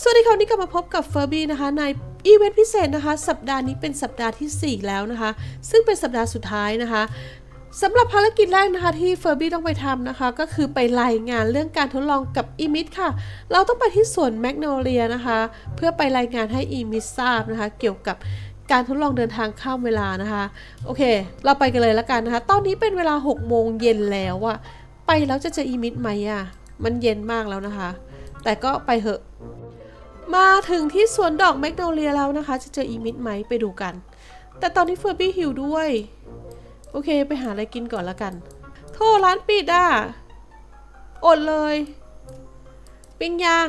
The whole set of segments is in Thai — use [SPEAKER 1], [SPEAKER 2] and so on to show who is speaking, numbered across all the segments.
[SPEAKER 1] สวัสดีค่ะวันนี้กลับมาพบกับเฟอร์บี้นะคะในอีเวนต์พิเศษนะคะ สัปดาห์นี้เป็นสัปดาห์ทีสี่ 4 แล้วนะคะ ซึ่งเป็นสัปดาห์สุดท้ายนะคะสำหรับภารกิจแรกนะคะที่เฟอร์บี้ต้องไปทำนะคะ ก็คือไปรายงานเรื่องการทดลองกับอีมิดค่ะ เราต้องไปที่สวนแมกโนเลียนะคะ เพื่อไปรายงานให้อีมิดทราบนะคะ เกี่ยวกับการทดลองเดินทางข้ามเวลานะคะ โอเค เราไปกันเลยแล้วกันนะคะ ตอนนี้เป็นเวลา6โมงเย็นแล้วอะไปแล้วจะเจออีมิดไหมอะมันเย็นมากแล้วนะคะ แต่ก็ไปเหอะ มาถึงที่สวนดอกแมกโนเลียแล้วนะคะ จะเจออีมิดไหมไปดูกัน แต่ตอนนี้เฟอร์บี้หิวด้วย โอเคไปหาอะไรกินก่อนละกัน โทษร้านปิดอะ อดเลย ปิ้งย่าง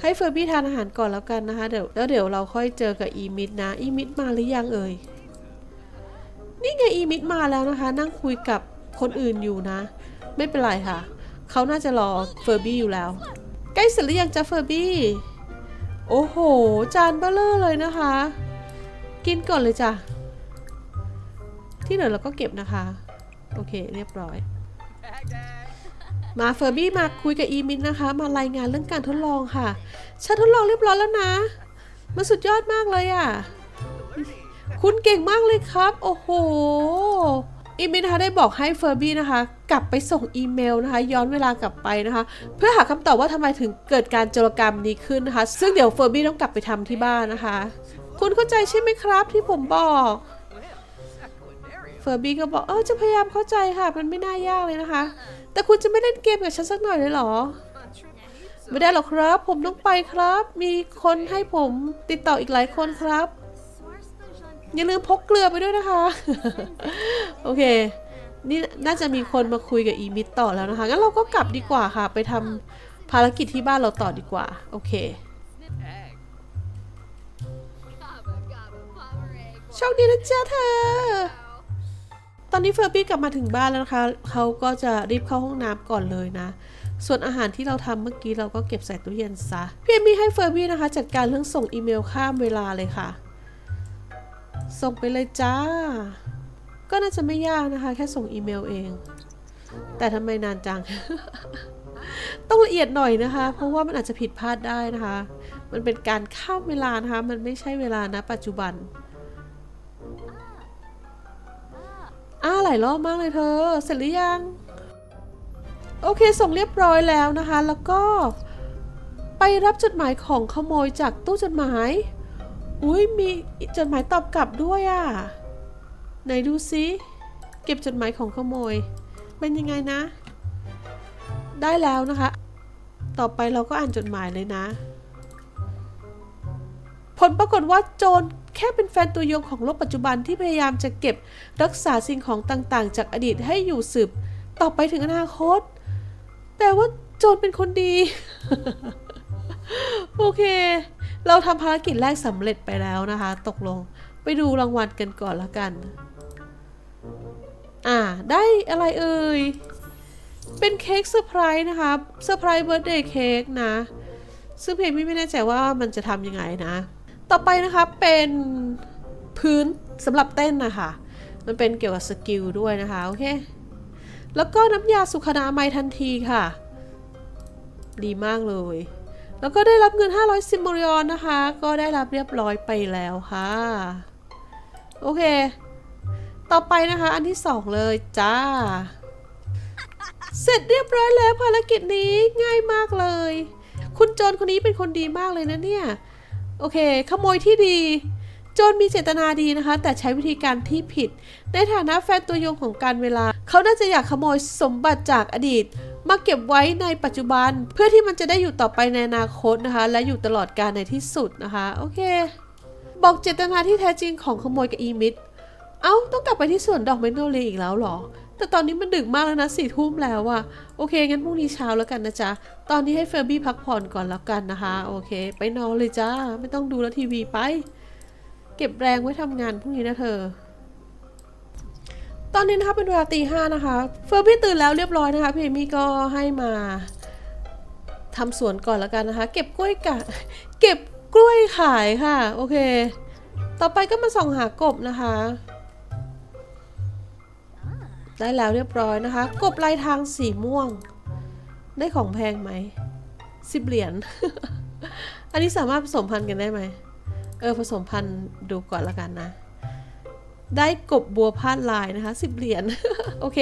[SPEAKER 1] ให้เฟอร์บี้ทานอาหารก่อนแล้วกันนะคะ เดี๋ยวแล้วเดี๋ยวเราค่อยเจอกับอีมิดนะ อีมิดมาหรือยังเอ่ย นี่ไงอีมิดมาแล้วนะคะ นั่งคุยกับคนอื่นอยู่นะ ไม่เป็นไรค่ะ เขาน่าจะรอเฟอร์บี้อยู่แล้ว ใกล้เสร็จหรือยังจ๊ะเฟอร์บี้ โอ้โห จานเบลเลอร์เลยนะคะ กินก่อนเลยจ้ะ ที่เหลือเราก็เก็บนะคะ โอเค เรียบร้อย มาเฟอร์บี้มาคุยกับอีมินนะคะ มารายงานเรื่องการทดลองค่ะ ฉันทดลองเรียบร้อยแล้วนะ มันสุดยอดมากเลยอะ่ะ คุณเก่งมากเลยครับ โอ้โห อีมินนะคะได้บอกให้เฟอร์บี้นะคะ กลับไปส่งอีเมลนะคะ ย้อนเวลากลับไปนะคะ เพื่อหาคำตอบว่าทำไมถึงเกิดการโจรกรรมนี้ขึ้นนะคะ ซึ่งเดี๋ยวเฟอร์บี้ต้องกลับไปทำที่บ้านนะคะ คุณเข้าใจใช่ไหมครับที่ผมบอกเฟอร์บี้ก็บอกเออจะพยายามเข้าใจค่ะ มันไม่น่ายากเลยนะคะ แต่คุณจะไม่เล่นเกมกับฉันสักหน่อยเลยเหรอ ไม่ได้หรอกครับ ผมต้องไปครับ มีคนให้ผมติดต่ออีกหลายคนครับ อย่าลืมพกเกลือไปด้วยนะคะ โอเค นี่น่าจะมีคนมาคุยกับอีมิตต่อแล้วนะคะ งั้นเราก็กลับดีกว่าค่ะ ไปทำภารกิจที่บ้านเราต่อดีกว่า โอเค โชคดีนะจ๊ะเธอ ตอนนี้เฟอร์บี้กลับมาถึงบ้านแล้วนะคะ เขาก็จะรีบเข้าห้องน้ำก่อนเลยนะส่วนอาหารที่เราทำเมื่อกี้เราก็เก็บใส่ตู้เย็นซะ พี่เอมมี่ให้เฟอร์บี้นะคะ จัดการเรื่องส่งอีเมลข้ามเวลาเลยค่ะ ส่งไปเลยจ้า ก็น่าจะไม่ยากนะคะ แค่ส่งอีเมลเอง แต่ทำไมนานจัง ต้องละเอียดหน่อยนะคะ เพราะว่ามันอาจจะผิดพลาดได้นะคะ มันเป็นการข้ามเวลานะคะ มันไม่ใช่เวลานะปัจจุบันอ้าหลายรอบมากเลยเธอ เสร็จหรือยัง โอเคส่งเรียบร้อยแล้วนะคะ แล้วก็ไปรับจดหมายของขโมยจากตู้จดหมาย อุ้ยมีจดหมายตอบกลับด้วยอะ่ะ ไหนดูซิเก็บจดหมายของขโมย เป็นยังไงนะ ได้แล้วนะคะ ต่อไปเราก็อ่านจดหมายเลยนะ ผลปรากฏว่าโจรแค่เป็นแฟนตัวยงของโลกปัจจุบันที่พยายามจะเก็บรักษาสิ่งของต่างๆ จากอดีตให้อยู่สืบ ต่อไปถึงอนาคตแต่ว่าโจรเป็นคนดี โอเค เราทำภารกิจแรกสำเร็จไปแล้วนะคะ ตกลงไปดูรางวัลกันก่อนละกัน อ่า ได้อะไรเอ่ย เป็นเค้กเซอร์ไพรส์นะคะเซอร์ไพรส์เบิร์ดเดย์เค้กนะ ซึ่งเพลงไม่แน่ใจว่ามันจะทำยังไงนะ ต่อไปนะคะเป็นพื้นสำหรับเต้นนะคะ มันเป็นเกี่ยวกับสกิลด้วยนะคะ โอเค แล้วก็น้ำยาสุขนาไมัยทันทีค่ะ ดีมากเลย แล้วก็ได้รับเงิน 500 ซิมโมริออนนะคะ ก็ได้รับเรียบร้อยไปแล้วค่ะ โอเค ต่อไปนะคะ อันที่สองเลยจ้า เสร็จเรียบร้อยแล้วภารกิจนี้ง่ายมากเลย คุณโจรคนนี้เป็นคนดีมากเลยนะเนี่ย โอเค ขโมยที่ดี โจรมีเจตนาดีนะคะ แต่ใช้วิธีการที่ผิด ในฐานะแฟนตัวยงของการเวลา เขาน่าจะอยากขโมยสมบัติจากอดีต มาเก็บไว้ในปัจจุบัน เพื่อที่มันจะได้อยู่ต่อไปในอนาคตนะคะ และอยู่ตลอดกาลในที่สุดนะคะ โอเค บอกเจตนาที่แท้จริงของขโมยกับอีมิดเอ้าต้องกลับไปที่สวนดอกเมกโนเลอีกแล้วหรอ แต่ตอนนี้มันดึกมากแล้วนะสี่ทุ่มแล้วอะโอเค งั้นพรุ่งนี้เช้าแล้วกันนะจ๊ะ ตอนนี้ให้เฟอร์บี้พักผ่อนก่อนแล้วกันนะคะ โอเค ไปนอนเลยจ้า ไม่ต้องดูแล้วทีวีไป เก็บแรงไว้ทำงานพรุ่งนี้นะเธอ ตอนนี้นะคะเป็นเวลาตีห้านะคะ เฟอร์บี้ตื่นแล้วเรียบร้อยนะคะพี่เอมี่ก็ให้มาทำสวนก่อนแล้วกันนะคะ เก็บกล้วยกะเก็บกล้วยขายค่ะ โอเค ต่อไปก็มาส่องหากบนะคะ ได้แล้วเรียบร้อยนะคะ กบลายทางสีม่วง ได้ของแพงไหมสิบเหรียญอันนี้สามารถผสมพันธุ์กันได้ไหมเออผสมพันธุ์ดูก่อนละกันนะ ได้กบบัวพาดลายนะคะสิบเหรียญ โอเค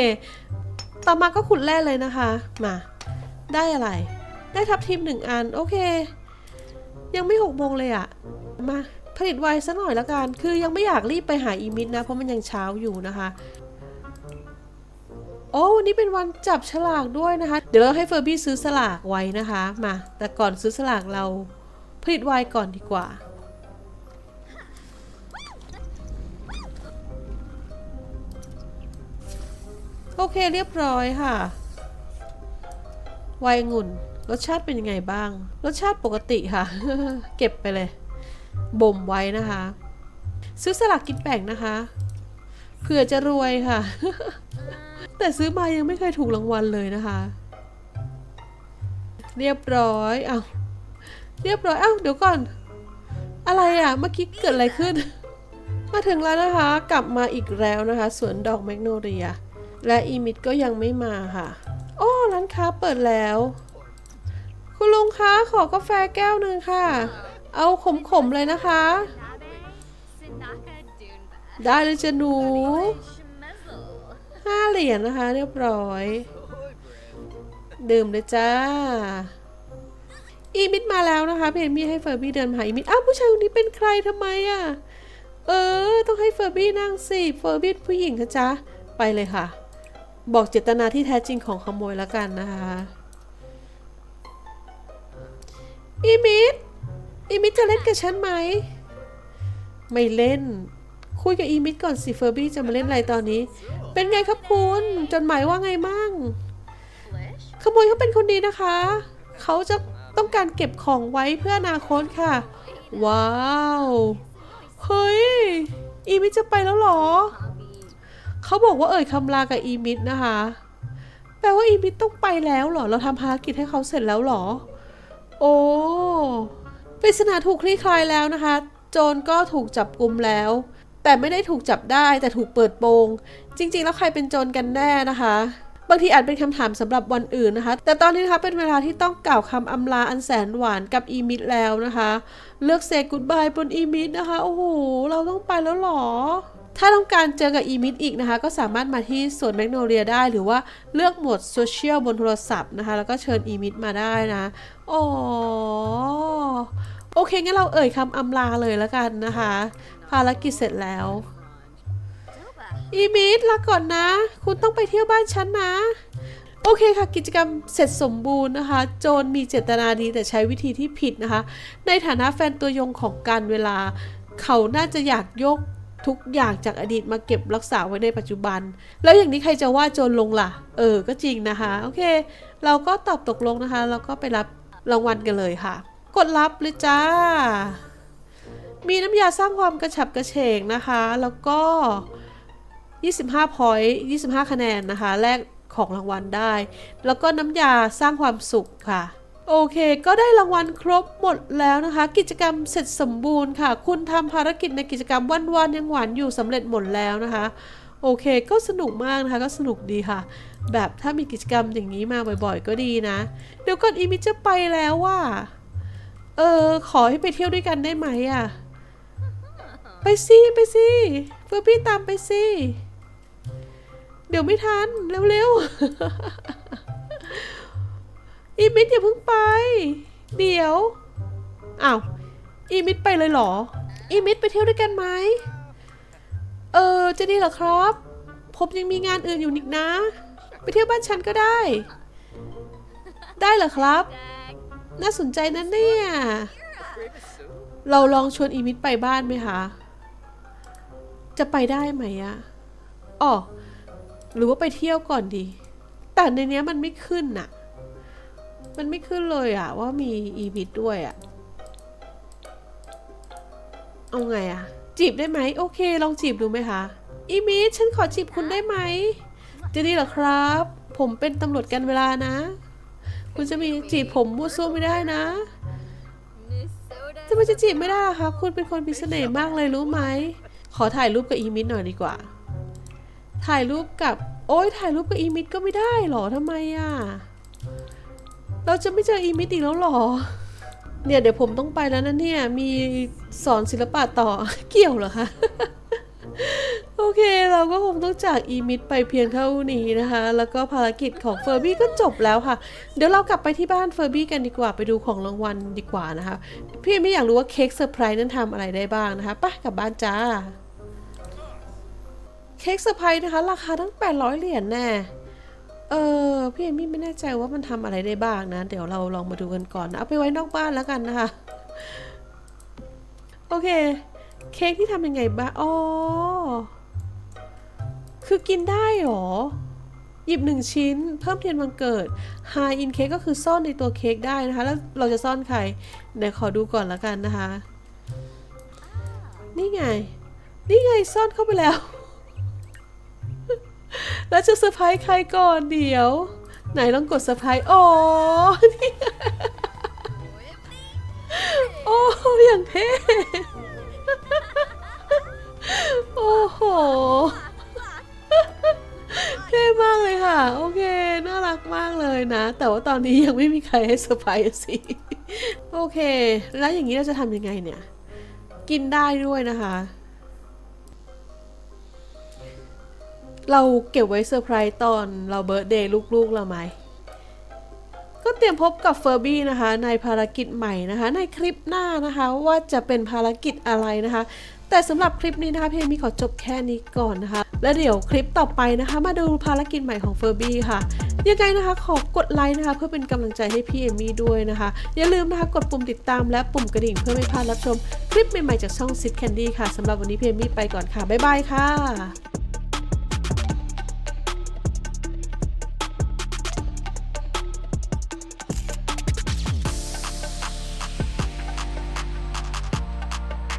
[SPEAKER 1] ต่อมาก็ขุดแร่เลยนะคะ มา ได้อะไร ได้ทับทิมหนึ่งอัน โอเค ยังไม่หกโมงเลยอะมาผลิตไวซะหน่อยละกัน คือยังไม่อยากรีบไปหาอีมิดนะ เพราะมันยังเช้าอยู่นะคะ โอ้วันนี้เป็นวันจับฉลากด้วยนะคะ เดี๋ยวเราให้เฟอร์บี้ซื้อสลากไว้นะคะ มา แต่ก่อนซื้อสลากเราผลิตไวก่อนดีกว่า โอเคเรียบร้อยค่ะไวน์องุ่นรสชาติเป็นยังไงบ้าง รสชาติปกติค่ะ เก็บไปเลยบ่มไว้นะคะ ซื้อสลากกินแบ่งนะคะเผื่อจะรวยค่ะ แต่ซื้อมายังไม่เคยถูกรางวัลเลยนะคะ เรียบร้อยอ้าวเรียบร้อยอ้าวเดี๋ยวก่อน อะไรอะ เมื่อกี้เกิดอะไรขึ้น มาถึงแล้วนะคะ กลับมาอีกแล้วนะคะ สวนดอกแมกโนเลีย และอีมิดก็ยังไม่มาค่ะโอ้ร้านค้าเปิดแล้ว คุณลุงคะขอกาแฟแก้วหนึ่งค่ะ เอาขมๆเลยนะคะ ได้เลยจะหนูห้าเหรียญนะคะ เรียบร้อย ดื่มเลยจ้า อีมิดมาแล้วนะคะ เพนมี่ให้เฟอร์บี้เดินมาหาอีมิดอ้าวผู้ชายคนนี้เป็นใครทำไมอะ่ะ เออ ต้องให้เฟอร์บี้นั่งสิ เฟอร์บี้ผู้หญิงนะจ๊ะ ไปเลยค่ะ บอกเจตนาที่แท้จริงของขโมยแล้วกันนะคะอีมิดอีมิดจะเล่นกับฉันไหม ไม่เล่น คุยกับอีมิดก่อนสิเฟอร์บี้จะมาเล่นอะไรตอนนี้ เป็นไงครับคุณจดหมายว่าไงมั่งขโมยเขาเป็นคนดีนะคะ เขาจะต้องการเก็บของไว้เพื่ออนาคตค่ะ ว้าว เฮ้ย อีมิดจะไปแล้วเหรอ เขาบอกว่าเอ่ยคำลากับอีมิดนะคะ แปลว่าอีมิดต้องไปแล้วเหรอ เราทำภารกิจให้เขาเสร็จแล้วเหรอ โอ้ปริศนาถูกคลี่คลายแล้วนะคะ โจรก็ถูกจับกลุมแล้ว แต่ไม่ได้ถูกจับได้แต่ถูกเปิดโปง จริง ๆ แล้วใครเป็นโจรกันแน่นะคะ บางทีอาจเป็นคำถามสำหรับวันอื่นนะคะ แต่ตอนนี้นะคะเป็นเวลาที่ต้องกล่าวคำอำลาอันแสนหวานกับอีมิดแล้วนะคะ เลือกเซกุดบายบนอีมิดนะคะ โอ้โห เราต้องไปแล้วเหรอ ถ้าต้องการเจอกับอีมิดอีกนะคะ ก็สามารถมาที่สวนแมกโนเลียได้ หรือว่าเลือกโหมดโซเชียลบนโทรศัพท์นะคะ แล้วก็เชิญอีมิดมาได้นะโอ๋อโอเคงั้นเราเอ่ยคำอำลาเลยแล้วกันนะคะ ภารกิจเสร็จแล้วอีมิดลาก่อนนะ คุณต้องไปเที่ยวบ้านฉันนะ โอเคค่ะ กิจกรรมเสร็จสมบูรณ์นะคะ โจรมีเจตนาดีแต่ใช้วิธีที่ผิดนะคะ ในฐานะแฟนตัวยงของการเวลา เขาน่าจะอยากยก ทุกอย่างจากอดีตมาเก็บรักษาไว้ในปัจจุบัน แล้วอย่างนี้ใครจะว่าโจรลงล่ะ เออ ก็จริงนะคะ โอเค เราก็ตอบตกลงนะคะ แล้วก็ไปรับรางวัลกันเลยค่ะ กดรับเลยจ้า มีน้ำยาสร้างความกระฉับกระเฉงนะคะ แล้วก็ 25 point 25 คะแนนนะคะ แลกของรางวัลได้ แล้วก็น้ำยาสร้างความสุขค่ะ โอเค ก็ได้รางวัลครบหมดแล้วนะคะ กิจกรรมเสร็จสมบูรณ์ค่ะ คุณทำภารกิจในกิจกรรมวันวันๆยังหวานอยู่สำเร็จหมดแล้วนะคะ โอเค ก็สนุกมากนะคะ ก็สนุกดีค่ะ แบบถ้ามีกิจกรรมอย่างนี้มาบ่อยๆ ก็ดีนะ เดี๋ยวก่อนอีมิจะไปแล้วว่า เออ ขอให้ไปเที่ยวด้วยกันได้ไหมอะไปสิไปสิเฟอร์บี้ตามไปสิเดี๋ยวไม่ทันเร็วๆ อีมิดอย่าเพิ่งไป เดี๋ยวอ้าวอีมิดไปเลยเหรอ อีมิดไปเที่ยวด้วยกันไหมเออจะดีเหรอครับผมยังมีงานอื่นอยู่นิกนะ ไปเที่ยวบ้านฉันก็ได้ ได้เหรอครับ น่าสนใจนะเนี่ย เราลองชวนอีมิดไปบ้านไหมคะ จะไปได้ไหมอะอ๋อหรือว่าไปเที่ยวก่อนดี แต่ในเนี้ยมันไม่ขึ้นน่ะ มันไม่ขึ้นเลยอะว่ามีอีมิดด้วยอะเอาไงอะจีบได้ไหมโอเค ลองจีบดูไหมคะ อีมิดฉันขอจีบคุณได้ไหมจะดีเหรอครับ ผมเป็นตำรวจกันเวลานะ คุณจะมีจีบผมมั่วซั่วไม่ได้นะจะไมจะจีบไม่ได้อะครับ คุณเป็นคนมีเสน่ห์มากเลยรู้ไหม ขอถ่ายรูปกับอีมิดหน่อยดีกว่า ถ่ายรูปกับ โอ้ยถ่ายรูปกับอีมิดก็ไม่ได้หรอทำไมอะ เราจะไม่เจออีมิดอีกแล้วหรอ เนี่ยเดี๋ยวผมต้องไปแล้วนะเนี่ย มีสอนศิลปะต่อ เกี่ยวเหรอคะ โอเคเราก็คงต้องจากอีมิดไปเพียงเท่านี้นะคะ แล้วก็ภารกิจของเฟอร์บี้ก็จบแล้วค่ะ เดี๋ยวเรากลับไปที่บ้านเฟอร์บี้กันดีกว่า ไปดูของรางวัลดีกว่านะคะ พี่ไม่อยากรู้ว่าเค้กเซอร์ไพรส์นั้นทำอะไรได้บ้างนะคะไปกลับบ้านจ้า เค้กเซอร์ไพรส์นะคะ ราคาตั้ง800เหรียญแน่ เออพี่เอมี่ไม่แน่ใจว่ามันทำอะไรได้บ้างนะ เดี๋ยวเราลองมาดูกันก่อนนะเอาไปไว้นอกบ้านแล้วกันนะคะ โอเค เค้กที่ทำยังไงบ้างอ๋อคือกินได้หรอ หยิบหนึ่งชิ้น เพิ่มเทียนวันเกิด High in เค้กก็คือซ่อนในตัวเค้กได้นะคะ แล้วเราจะซ่อนใครเดี๋ยวขอดูก่อนแล้วกันนะคะ นี่ไง นี่ไงซ่อนเข้าไปแล้ว แล้วจะเซอร์ไพรส์ใครก่อนเดี๋ยว ไหนลองกดเซอร์ไพรส์อ๋อนี่โอ้อย่างเท่โอ้โหเท่มากเลยค่ะ โอเค น่ารักมากเลยนะ แต่ว่าตอนนี้ยังไม่มีใครให้เซอร์ไพรส์สิโอเค แล้วอย่างนี้เราจะทำยังไงเนี่ย กินได้ด้วยนะคะ เราเก็บไว้เซอร์ไพรส์ตอนเราเบิร์ d เดย์ลูกๆเราไหม ก็เตรียมพบกับเฟอร์บี้นะคะ ในภารกิจใหม่นะคะ ในคลิปหน้านะคะว่าจะเป็นภารกิจอะไรนะคะ แต่สำหรับคลิปนี้นะคะเพมีขอจบแค่นี้ก่อนนะคะ แล้วเดี๋ยวคลิปต่อไปนะคะ มาดูภารกิจใหม่ของเฟอร์บี้ค่ะยังไงนะคะขอกดไลค์นะคะ เพื่อเป็นกำลังใจให้พี่เอมี่ด้วยนะคะ อย่าลืมนะคะกดปุ่มติดตามและปุ่มกระดิ่งเพื่อไม่พลาดรับชม คลิปใหม่ๆจากช่องซิดแคนดี้ค่ะสำหรับวันนี้พี่เอมี่ไปก่อนค่ะ บ๊ายบายค่ะ